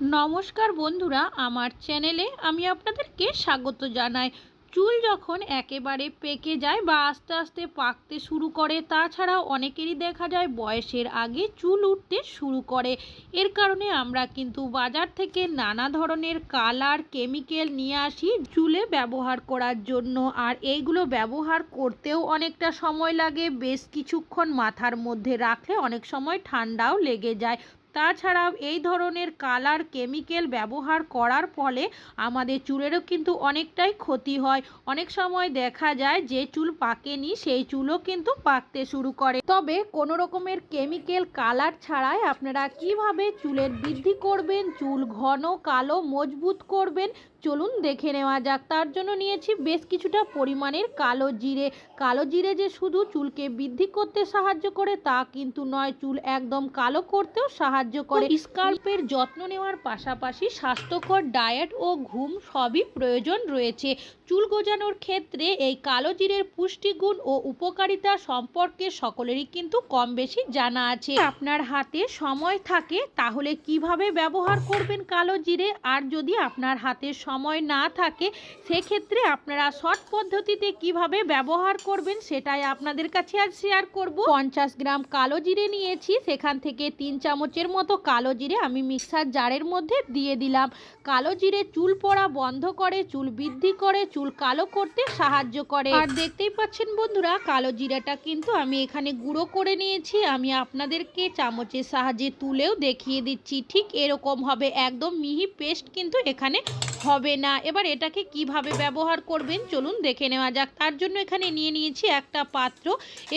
নমস্কার বন্ধুরা, আমার চ্যানেলে আমি আপনাদেরকে স্বাগত জানাই। চুল যখন একেবারে পেকে যায় বা আস্তে আস্তে পাকতে শুরু করে, তাছাড়াও অনেকেরই দেখা যায় বয়সের আগে চুল উঠতে শুরু করে। এর কারণে আমরা কিন্তু বাজার থেকে নানা ধরনের কালার, কেমিক্যাল নিয়ে আসি চুলে ব্যবহার করার জন্য। আর এইগুলো ব্যবহার করতেও অনেকটা সময় লাগে, বেশ কিছুক্ষণ মাথার মধ্যে রাখলে অনেক সময় ঠান্ডাও লেগে যায়। তাছাড়াও এই ধরনের কালার কেমিক্যাল ব্যবহার করার ফলে আমাদের চুলেরও কিন্তু অনেকটাই ক্ষতি হয়। অনেক সময় দেখা যায় যে চুল পাকেনি, সেই চুলও কিন্তু পাকতে শুরু করে। তবে কোনো রকমের কেমিক্যাল কালার ছাড়াই আপনারা কীভাবে চুলের বৃদ্ধি করবেন, চুল ঘন, কালো, মজবুত করবেন চলুন দেখে নেওয়া যাক। তার জন্য নিয়েছি বেশ কিছুটা পরিমাণের কালো জিরে। কালো জিরে যে শুধু চুলকে বৃদ্ধি করতে সাহায্য করে, তা কিন্তু নয়, চুল একদম কালো করতেও সাহায্য করে। স্কাল্পের যত্ন নেওয়ার পাশাপাশি স্বাস্থ্যকর ডায়েট ও ঘুম সবই প্রয়োজন রয়েছে। চুল গজানোর ক্ষেত্রে এই কালো জিরের পুষ্টিগুণ ও উপকারিতা সম্পর্কে সকলেরই কিন্তু কম বেশি জানা আছে। আপনার হাতে সময় থাকে, তাহলে কীভাবে ব্যবহার করবেন কালো জিরে? আর যদি আপনার হাতে সময় না থাকে, সেক্ষেত্রে আপনারা শর্ট পদ্ধতিতে কীভাবে ব্যবহার করবেন সেটাই আপনাদের কাছে আজ শেয়ার করব। পঞ্চাশ গ্রাম কালো জিরে নিয়েছি, সেখান থেকে তিন চামচের মতো কালো জিরে আমি মিক্সার জারের মধ্যে দিয়ে দিলাম। কালো জিরে চুল পড়া বন্ধ করে, চুল বৃদ্ধি করে চুল কালো করতে সাহায্য করে। আর দেখতেই পাচ্ছেন বন্ধুরা, কালো জিরাটা কিন্তু আমি এখানে গুঁড়ো করে নিয়েছি। আমি আপনাদেরকে চামচের সাহায্যে তুলেও দেখিয়ে দিচ্ছি। ঠিক এরকম হবে, একদম মিহি পেস্ট কিন্তু এখানে হবে না। এবার এটাকে কীভাবে ব্যবহার করবেন চলুন দেখে নেওয়া যাক। তার জন্য এখানে নিয়ে নিয়েছি একটা পাত্র।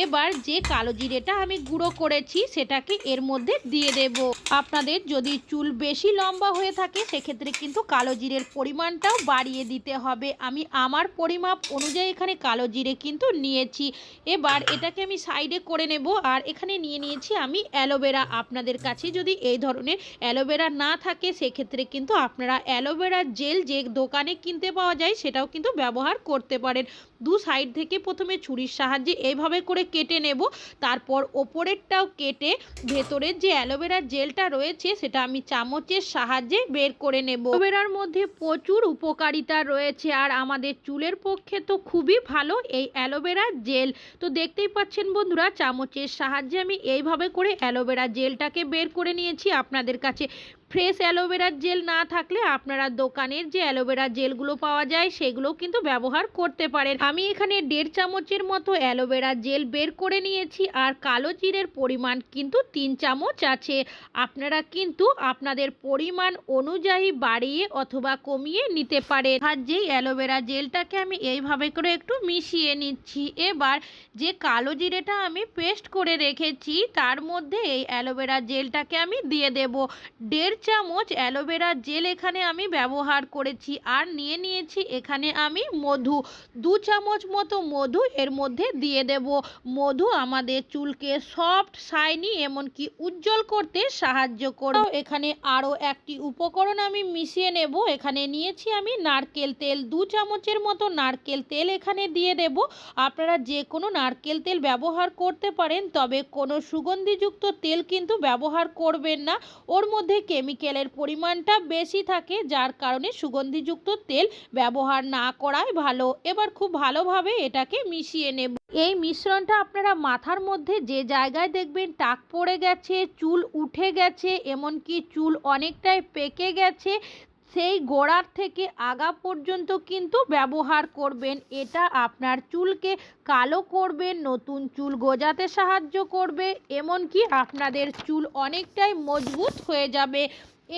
এবার যে কালো জিরেটা আমি গুঁড়ো করেছি, সেটাকে এর মধ্যে দিয়ে দেব। আপনাদের যদি চুল বেশি লম্বা হয়ে থাকে, সেক্ষেত্রে কিন্তু কালো জিরের পরিমাণটাও বাড়িয়ে দিতে হবে। আমি আমার পরিমাপ অনুযায়ী এখানে কালো জিরে কিন্তু নিয়েছি। এবার এটাকে আমি সাইডে করে নেব আর এখানে নিয়ে নিয়েছি আমি অ্যালোভেরা। আপনাদের কাছে যদি এই ধরনের অ্যালোভেরা না থাকে, সেক্ষেত্রে কিন্তু আপনারা অ্যালোভেরা জেল যে দোকানে কিনতে পাওয়া যায়, সেটাও কিন্তু ব্যবহার করতে পারেন। দু সাইড থেকে প্রথমে ছুরির সাহায্যে এইভাবে করে কেটে নেব। তারপর ওপরেরটাও কেটে ভেতরের যে অ্যালোভেরার জেলটা রয়েছে, সেটা আমি চামচের সাহায্যে বের করে নেব। অ্যালোভেরার মধ্যে প্রচুর উপকারিতা রয়েছে আর আমাদের চুলের পক্ষে তো খুবই ভালো এই অ্যালোভেরার জেল। তো দেখতেই পাচ্ছেন বন্ধুরা, চামচের সাহায্যে আমি এইভাবে করে অ্যালোভেরা জেলটাকে বের করে নিয়েছি আপনাদের কাছে। ফ্রেশ অ্যালোভেরার জেল না থাকলে আপনারা দোকানের যে অ্যালোভেরা জেলগুলো পাওয়া যায়, সেগুলো কিন্তু ব্যবহার করতে পারেন। আমি এখানে দেড় চামচের মতো অ্যালোভেরা জেল বের করে নিয়েছি আর কালো জিরের পরিমাণ কিন্তু তিন চামচ আছে। আপনারা কিন্তু আপনাদের পরিমাণ অনুযায়ী বাড়িয়ে অথবা কমিয়ে নিতে পারেন। আর যেই অ্যালোভেরা জেলটাকে আমি এইভাবে করে একটু মিশিয়ে নিচ্ছি, এবার যে কালো জিরেটা আমি পেস্ট করে রেখেছি, তার মধ্যে এই অ্যালোভেরা জেলটাকে আমি দিয়ে দেব। দেড় চামচ অ্যালোভেরা জেল এখানে আমি ব্যবহার করেছি। আর নিয়ে নিয়েছি এখানে আমি মধু। দু চামচ মতো মধু এর মধ্যে দিয়ে দেব। মধু আমাদের চুলকে সফট শাইনি এমনকি উজ্জ্বল করতে সাহায্য করে এখানে আরও একটি উপকরণ আমি মিশিয়ে নেব। এখানে নিয়েছি আমি নারকেল তেল। দু চামচের মতো নারকেল তেল এখানে দিয়ে দেব। আপনারা যে কোনো নারকেল তেল ব্যবহার করতে পারেন, তবে কোনো সুগন্ধিযুক্ত তেল কিন্তু ব্যবহার করবেন না। ওর মধ্যে কেমিক্যালের পরিমাণটা বেশি থাকে, যার কারণে সুগন্ধিযুক্ত তেল ব্যবহার না করাই ভালো। এবার খুব ভালোভাবে এটাকে মিশিয়ে নেব। এই মিশ্রণটা আপনারা মাথার মধ্যে যে জায়গায় দেখবেন টাক পড়ে গেছে, চুল উঠে গেছে, এমনকি চুল অনেকটাই পেকে গেছে সেই গোড়ার থেকে আগা পর্যন্ত কিন্তু ব্যবহার করবেন। এটা আপনার চুলকে কালো করবে, নতুন চুল গোজাতে সাহায্য করবে, এমনকি আপনাদের চুল অনেকটাই মজবুত হয়ে যাবে।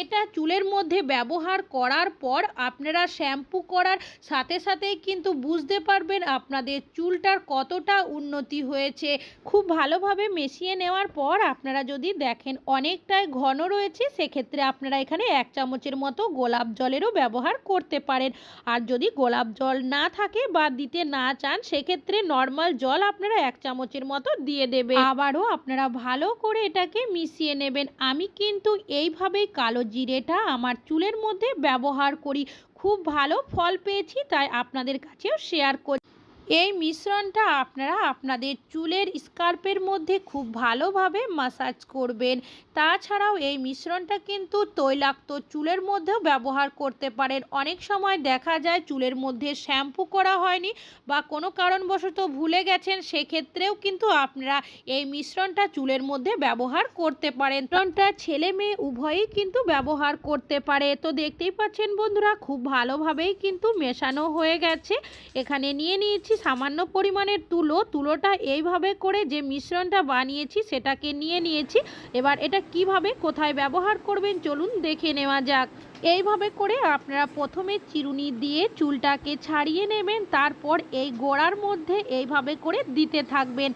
এটা চুলের মধ্যে ব্যবহার করার পর আপনারা শ্যাম্পু করার সাথে সাথেই কিন্তু বুঝতে পারবেন আপনাদের চুলটার কতটা উন্নতি হয়েছে। খুব ভালোভাবে মিশিয়ে নেওয়ার পর আপনারা যদি দেখেন অনেকটাই ঘন রয়েছে, সেক্ষেত্রে আপনারা এখানে এক চামচের মতো গোলাপ জলেরও ব্যবহার করতে পারেন। আর যদি গোলাপ জল না থাকে বা দিতে না চান, সেক্ষেত্রে নর্মাল জল আপনারা এক চামচের মতো দিয়ে দেবে আবারও আপনারা ভালো করে এটাকে মিশিয়ে নেবেন। আমি কিন্তু এইভাবেই কালো জিরেটা আমার চুলের মধ্যে ব্যবহার করি। খুব ভালো ফল পেয়েছি, তাই আপনাদের কাছেও শেয়ার করি। এই মিশ্রণটা আপনারা আপনাদের চুলের স্কার্পের মধ্যে খুব ভালোভাবে মাসাজ করবেন। তাছাড়াও এই মিশ্রণটা কিন্তু তৈলাক্ত চুলের মধ্যেও ব্যবহার করতে পারেন। অনেক সময় দেখা যায় চুলের মধ্যে শ্যাম্পু করা হয়নি বা কোনো কারণবশত ভুলে গেছেন, সেক্ষেত্রেও কিন্তু আপনারা এই মিশ্রণটা চুলের মধ্যে ব্যবহার করতে পারেন। মিশ্রণটা ছেলে মেয়ে উভয়ই কিন্তু ব্যবহার করতে পারে। তো দেখতেই পাচ্ছেন বন্ধুরা, খুব ভালোভাবেই কিন্তু মেশানো হয়ে গেছে। এখানে নিয়ে নিয়েছি সামান্য পরিমাণের তুলো, তুলোটা এইভাবে করে যে মিশ্রণটা বানিয়েছি সেটাকে নিয়ে নিয়েছি। এবার এটা কীভাবে, কোথায় ব্যবহার করবেন চলুন দেখে নেওয়া যাক। এইভাবে করে আপনারা প্রথমে চিরুনি দিয়ে চুলটাকে ছাড়িয়ে নেবেন, তারপর এই গোড়ার মধ্যে এইভাবে করে দিতে থাকবেন।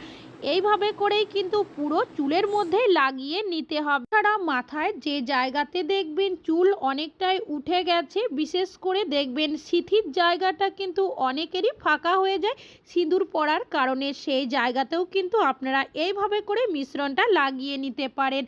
এইভাবে করেই কিন্তু পুরো চুলের মধ্যে লাগিয়ে নিতে হবে। তারা মাথায় যে জায়গাতে দেখবেন চুল অনেকটাই উঠে গেছে, বিশেষ করে দেখবেন সিথির জায়গাটা কিন্তু অনেকেরই ফাঁকা হয়ে যায়, সিঁদুর পড়ার কারণে সেই জায়গাতেও কিন্তু আপনারা এইভাবে করে মিশ্রণটা লাগিয়ে নিতে পারেন।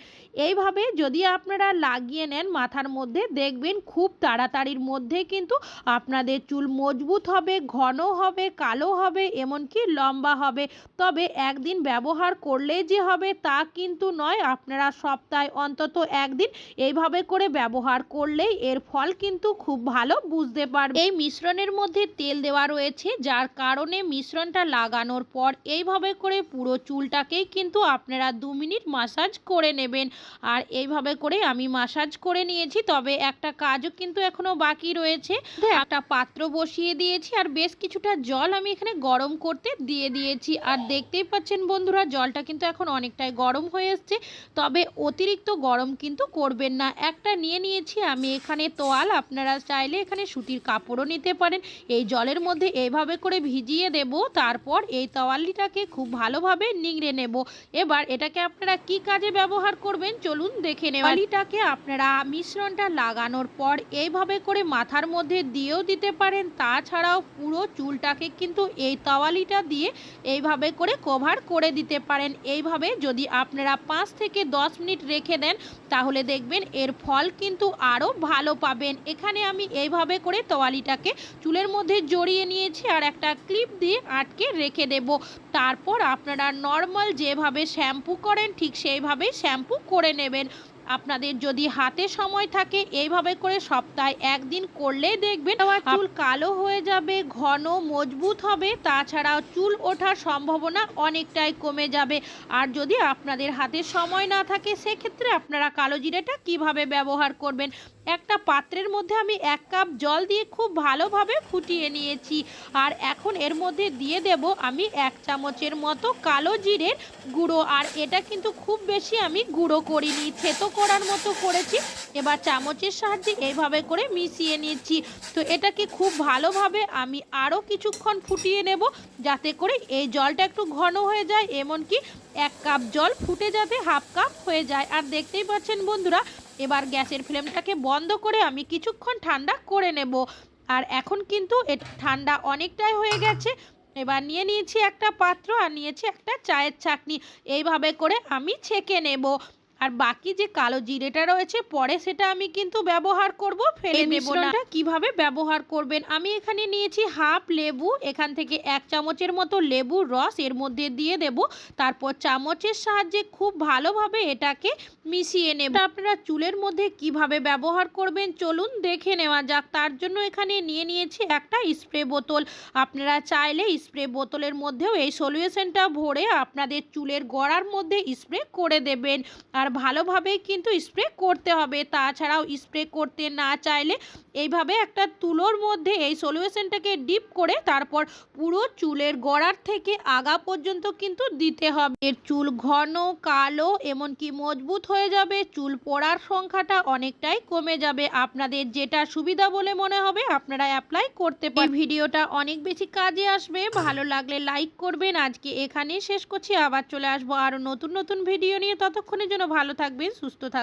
এইভাবে যদি আপনারা লাগিয়ে নেন মাথার মধ্যে, দেখবেন খুব তাড়াতাড়ির মধ্যে কিন্তু আপনাদের চুল মজবুত হবে, ঘন হবে, কালো হবে, এমনকি লম্বা হবে। তবে একদিন ব্যবহার করলেই যে হবে তা কিন্তু নয়, আপনারা সপ্তাহে অন্তত একদিন এইভাবে করে ব্যবহার করলেই এর ফল কিন্তু খুব ভালো বুঝতে পারবে। এই মিশ্রণের মধ্যে তেল দেওয়া রয়েছে, যার কারণে মিশ্রণটা লাগানোর পর এইভাবে করে পুরো চুলটাকেই কিন্তু আপনারা দু মিনিট মাসাজ করে নেবেন। আর এইভাবে করে আমি মাসাজ করে নিয়েছি, তবে একটা কাজও কিন্তু এখনও বাকি রয়েছে। একটা পাত্র বসিয়ে দিয়েছি আর বেশ কিছুটা জল আমি এখানে গরম করতে দিয়ে দিয়েছি। আর দেখতেই পাচ্ছেন বন্ধুরা, জলটা কিন্তু এখন অনেকটাই গরম হয়ে এসছে। তবে অতিরিক্ত গরম কিন্তু করবেন না। একটা নিয়ে নিয়েছি, আমি এখানে তোয়াল, আপনারা চাইলে এখানে সুতির কাপড়ও নিতে পারেন। এই জলের মধ্যে এইভাবে করে ভিজিয়ে দেব, তারপর এই তোয়ালিটাকে খুব ভালোভাবে নিংড়ে নেব। এবার এটাকে আপনারা কি কাজে ব্যবহার করবেন, চলুন দেখে নেব তোয়ালিটাকে আপনারা মিশ্রণটা লাগানোর পর এইভাবে করে মাথার মধ্যে দিয়েও দিতে পারেন। তাছাড়াও পুরো চুলটাকে কিন্তু এই তাওয়ালিটা দিয়ে এইভাবে করে কভার করে দিতে পারেন। এইভাবে যদি আপনারা পাঁচ থেকে দশ মিনিট রেখে দেন, তাহলে দেখবেন এর ফল কিন্তু আরও ভালো পাবেন। এখানে আমি এইভাবে করে তোয়ালিটাকে চুলের মধ্যে জড়িয়ে নিয়েছি আর একটা ক্লিপ দিয়ে আটকে রেখে দেব। তারপর আপনারা নর্মাল যেভাবে শ্যাম্পু করেন, ঠিক সেইভাবে শ্যাম্পু করে নেবেন। আপনাদের যদি হাতে সময় থাকে এইভাবে করে সপ্তাহে একদিন করলেই দেখবেন আমার চুল কালো হয়ে যাবে ঘন মজবুত হবে তাছাড়াও চুল ওঠার সম্ভাবনা অনেকটাই কমে যাবে। আর যদি আপনাদের হাতে সময় না থাকে সেক্ষেত্রে আপনারা কালো জিরেটা কীভাবে ব্যবহার করবেন? একটা পাত্রের মধ্যে আমি এক কাপ জল দিয়ে খুব ভালোভাবে ফুটিয়ে নিয়েছি। আর এখন এর মধ্যে দিয়ে দেব আমি এক চামচের মতো কালো জিরের গুঁড়ো। আর এটা কিন্তু খুব বেশি আমি গুঁড়ো করিনি থেতো করার মতো করেছি। এবার চামচের সাহায্যে এইভাবে করে মিশিয়ে নিচ্ছি। তো এটাকে খুব ভালোভাবে আমি আরও কিছুক্ষণ ফুটিয়ে নেব যাতে করে এই জলটা একটু ঘন হয়ে যায়, এমনকি এক কাপ জল ফুটে যাতে হাফ কাপ হয়ে যায়। আর দেখতেই পাচ্ছেন বন্ধুরা, এবার গ্যাসের ফ্লেমটাকে বন্ধ করে আমি কিছুক্ষণ ঠান্ডা করে নেব। আর এখন কিন্তু ঠান্ডা অনেকটাই হয়ে গেছে। এবার নিয়ে নিয়েছি একটা পাত্র আর নিয়েছি একটা চায়ের ছাকনি এইভাবে করে আমি ছেঁকে নেব। আর বাকি যে কালো জিরেটা রয়েছে পরে সেটা আমি কিন্তু ব্যবহার করব। ফেলে দেব না কীভাবে ব্যবহার করবেন? আমি এখানে নিয়েছি হাফ লেবু এখান থেকে এক চামচের মতো লেবুর রস এর মধ্যে দিয়ে দেব। তারপর চামচের সাহায্যে খুব ভালোভাবে এটাকে মিশিয়ে নেব। আপনারা চুলের মধ্যে কীভাবে ব্যবহার করবেন চলুন দেখে নেওয়া যাক। তার জন্য এখানে নিয়ে নিয়েছি একটা স্প্রে বোতল। আপনারা চাইলে স্প্রে বোতলের মধ্যেও এই সলিউশনটা ভরে আপনাদের চুলের গড়ার মধ্যে স্প্রে করে দেবেন। আর ভালোভাবে কিন্তু স্প্রে করতে হবে। তাছাড়াও স্প্রে করতে না চাইলে এইভাবে একটা তুলোর মধ্যে এই সলিউশনটাকে ডিপ করে তারপর পুরো চুলের গড়ার থেকে আগা পর্যন্ত কিন্তু দিতে হবে। এর চুল ঘন, কালো, এমনকি মজবুত হয়ে যাবে। চুল পড়ার সংখ্যাটা অনেকটাই কমে যাবে। আপনাদের যেটা সুবিধা বলে মনে হবে, আপনারা অ্যাপ্লাই করতে পারেন ভিডিওটা অনেক বেশি কাজে আসবে। ভালো লাগলে লাইক করবেন। আজকে এখানেই শেষ করছি। আবার চলে আসব আরও নতুন নতুন ভিডিও নিয়ে। ততক্ষণের জন্য ভালো থাকবেন, সুস্থ থাকবেন